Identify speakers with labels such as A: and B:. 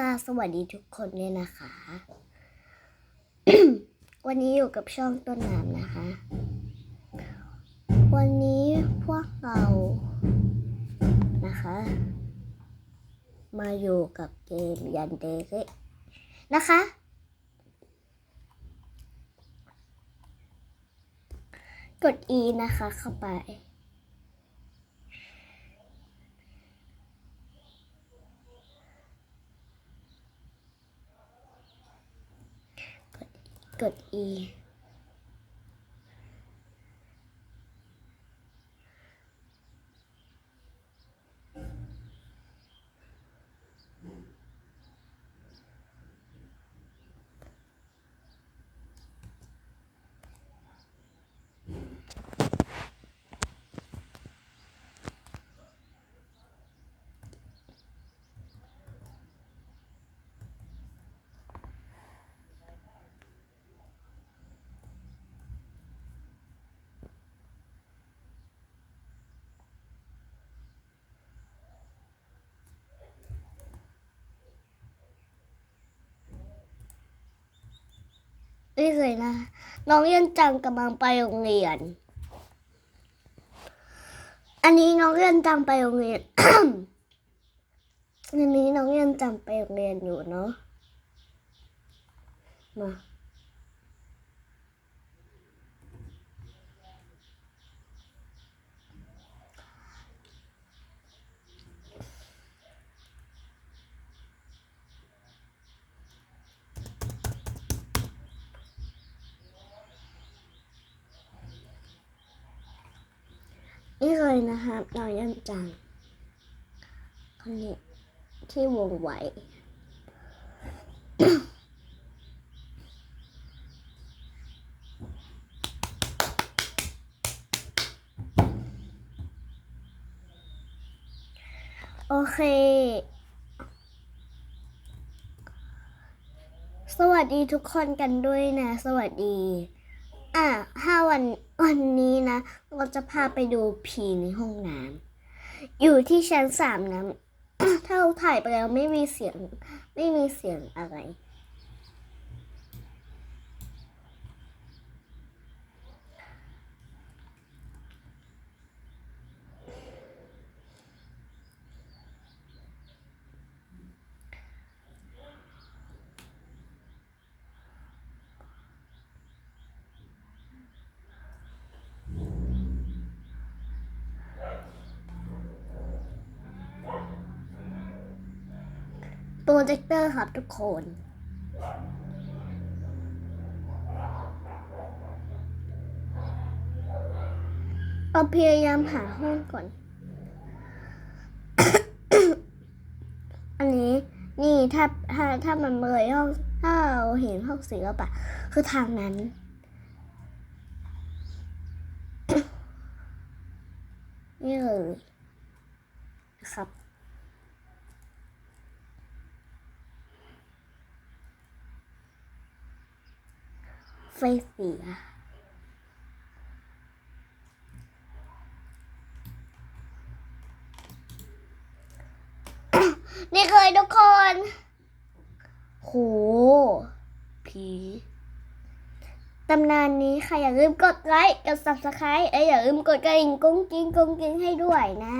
A: ค่ะ สวัสดีทุกคนเลยนะคะ วันนี้อยู่กับช่องต้นน้ำนะคะ วันนี้พวกเรานะคะ มาอยู่กับเกมยันเดเกนะคะ กด E นะคะเข้าไป กด E นี่เลยนะ น้องเรียนจังกำลังไปโรงเรียน อันนี้น้องเรียนจังไปโรงเรียน อันนี้น้องเรียนจังไปโรงเรียนอยู่เนาะ มา นี่เลยนะครับน้องเรียนจังคนนี้ที่วงไหวโอเค สวัสดีทุกคนกันด้วยนะ สวัสดี อะถ้าวันวันนี้นะ เราจะพาไปดูผีในห้องน้ำอยู่ที่ชั้นสามนะถ้าเราถ่ายไปแล้วไม่มีเสียง ไม่มีเสียงอะไร โปรเจคเตอร์ครับทุกคนเราพยายามหาห้องก่อน อันนี้นี่ถ้าถ้าถ้ามันเลยห้องถ้าเราเห็นห้องศิลปะคือทางนั้นนี่เลยนะครับ ไฟเสีย นี่เคยทุกคน โห ผี ตำนานนี้ใครอย่าลืมกดไลค์ กด subscribe เอ้ยอย่าลืมกดกระดิ่งกุ้งกิ้งกุ้งกิ้งให้ด้วยนะ